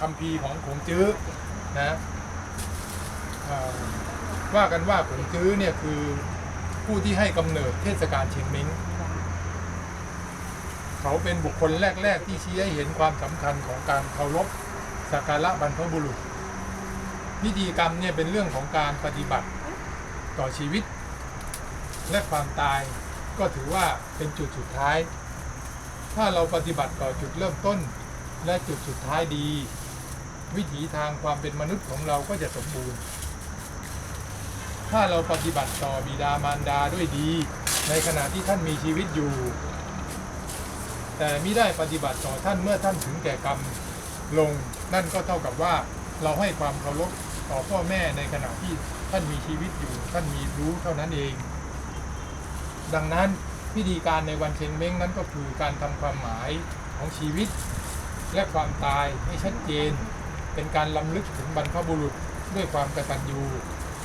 คำพีร์ของขงจื้อนะว่ากันว่าขงจื้อเนี่ยคือผู้ที่ให้กำเนิดเทศกาลเชียงเม้งเขาเป็นบุคคลแรก ๆ ที่ชี้ให้เห็นความสำคัญของการเคารพสักการะบรรพบุรุษพิธีกรรมเนี่ยเป็นเรื่องของการปฏิบัติต่อชีวิต และความตายก็ถือว่าเป็นจุดสุดท้าย ถ้าเราปฏิบัติต่อจุดเริ่มต้นและจุดสุดท้ายดี วิถีทางความเป็นมนุษย์ของเราก็จะสมบูรณ์ ถ้าเราปฏิบัติต่อบิดามารดาด้วยดี ในขณะที่ท่านมีชีวิตอยู่ แต่ไม่ได้ปฏิบัติต่อท่านเมื่อท่านถึงแก่กรรมลง นั่นก็เท่ากับว่าเราให้ความเคารพต่อพ่อแม่ในขณะที่ท่านมีชีวิตอยู่ ท่านมีรู้เท่านั้นเอง ดังนั้นพิธีการในวันเชงเม้งนั้นก็คือการทำความหมายของชีวิต และความตายให้ชัดเจน เป็นการลำลึกถึงบรรพบุรุษด้วยความกตัญญู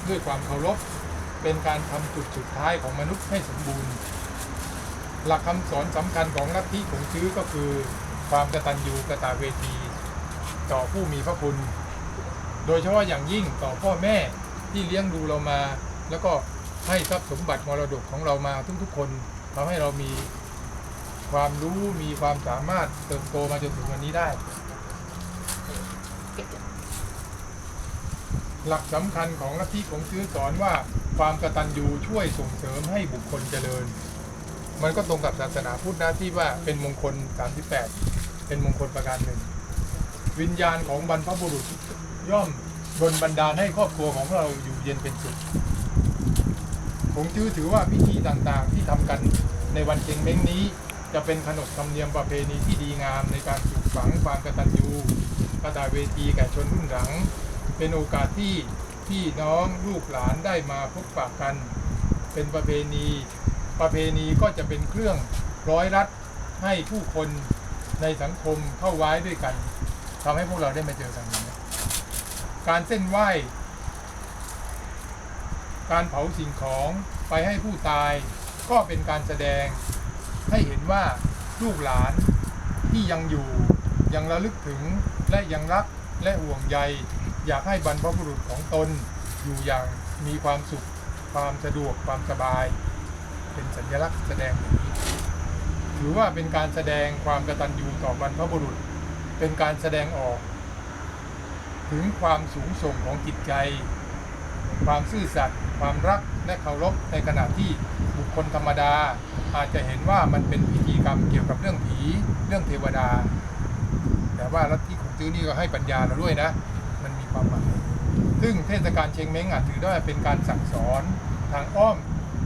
ด้วยความเคารพ เป็นการทำจุดสุดท้ายของมนุษย์ให้สมบูรณ์ หลักคำสอนสำคัญของลัทธิของชื้อก็คือ ความกตัญญูกตเวที ต่อผู้มีพระคุณ โดยเฉพาะอย่างยิ่งต่อพ่อแม่ที่เลี้ยงดูเรามา แล้วก็ให้ทรัพย์สมบัติมรดกของเรามาทุกๆคนทำให้เรามีความรู้มีความสามารถเติบโตมาจนถึงวันนี้ได้ หลักสำคัญของลัทธิของชื้อสอนว่าความกตัญญูช่วยส่งเสริมให้บุคคลเจริญ มันก็ตรงกับศาสนาพุทธนะที่ว่าเป็นมงคล 38 เป็นมงคลประการหนึ่ง วิญญาณของบรรพบุรุษย่อมดลบันดาลให้ครอบครัวของเราอยู่เย็นเป็นสุขผมจื้อถือว่าพิธีต่างๆ ที่ทำกันในวันเชงเม้งนี้ จะเป็นขนบธรรมเนียมประเพณีที่ดีงามในการปลูก ฝังความกตัญญูกตเวทีแก่ชนรุ่นหลัง เป็นโอกาสที่พี่น้องลูกหลานได้มาพบปะกัน เป็นประเพณี ประเพณีก็จะเป็นเครื่องร้อยรัดให้ผู้คนในสังคมเข้าไว้ด้วยกันทำให้พวกเราได้มาเจอกัน การเส้นไหว้ การเผาสิ่งของไปให้ผู้ตาย ก็เป็นการแสดงให้เห็นว่าลูกหลานที่ยังอยู่ ยังระลึกถึงและยังรักและห่วงใย อยากให้บรรพบุรุษของตน อยู่อย่างมีความสุข ความสะดวกความสบาย เป็นสัญลักษณ์แสดงอย่างนี้ถือว่าเป็นการแสดงความกตัญญูต่อบรรพบุรุษ เป็นการแสดงออก ถึงความสูงส่งของจิตใจ ความซื่อสัตย์ความรักและเคารพในขณะที่บุคคลธรรมดา อาจจะเห็นว่ามันเป็นพิธีกรรมเกี่ยวกับเรื่องผี เรื่องเทวดา แต่ว่าลัทธิของจื้อนี่ก็ให้ปัญญาเราด้วยนะ มันมีความหมาย ซึ่งเทศกาลเชงเม้งอาจถือได้เป็นการสั่งสอนทางอ้อม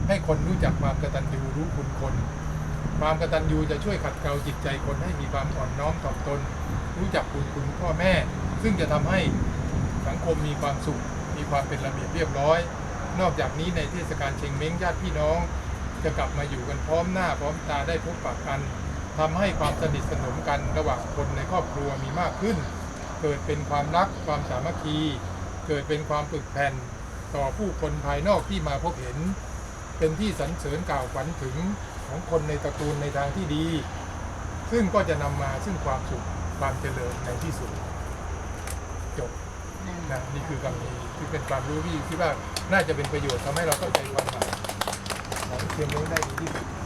ให้คนรู้จักความกตัญญูรู้คุณคน ความกตัญญูจะช่วยขัดเกลาจิตใจคนให้มีความอ่อนน้อมถ่อมตน รู้จักคุณคุณพ่อแม่ ซึ่งจะทำให้สังคมมีความสุข มีความเป็นระเบียบเรียบร้อย นอกจากนี้ในเทศกาลเชงเม้งญาติพี่น้อง จะกลับมาอยู่กันพร้อมหน้าพร้อมตาได้พบปะกัน ทำให้ความสนิทสนมกันระหว่างคนในครอบครัวมีมากขึ้น เกิดเป็นความรักความสามัคคี เกิดเป็นความปึกแผ่น ต่อผู้คนภายนอกที่มาพบเห็น เป็นที่สรรเสริญกล่าวฝันถึงของคนในตระกูลในทางที่ดี ซึ่งก็จะนำมาซึ่งความสุขความเจริญในที่สุดจบนะนี่คือคำนี้ที่เป็นความรู้ที่คิดว่าน่าจะเป็นประโยชน์ทำให้เราเข้าใจความหมายของเทียมนี้ได้ดีที่สุด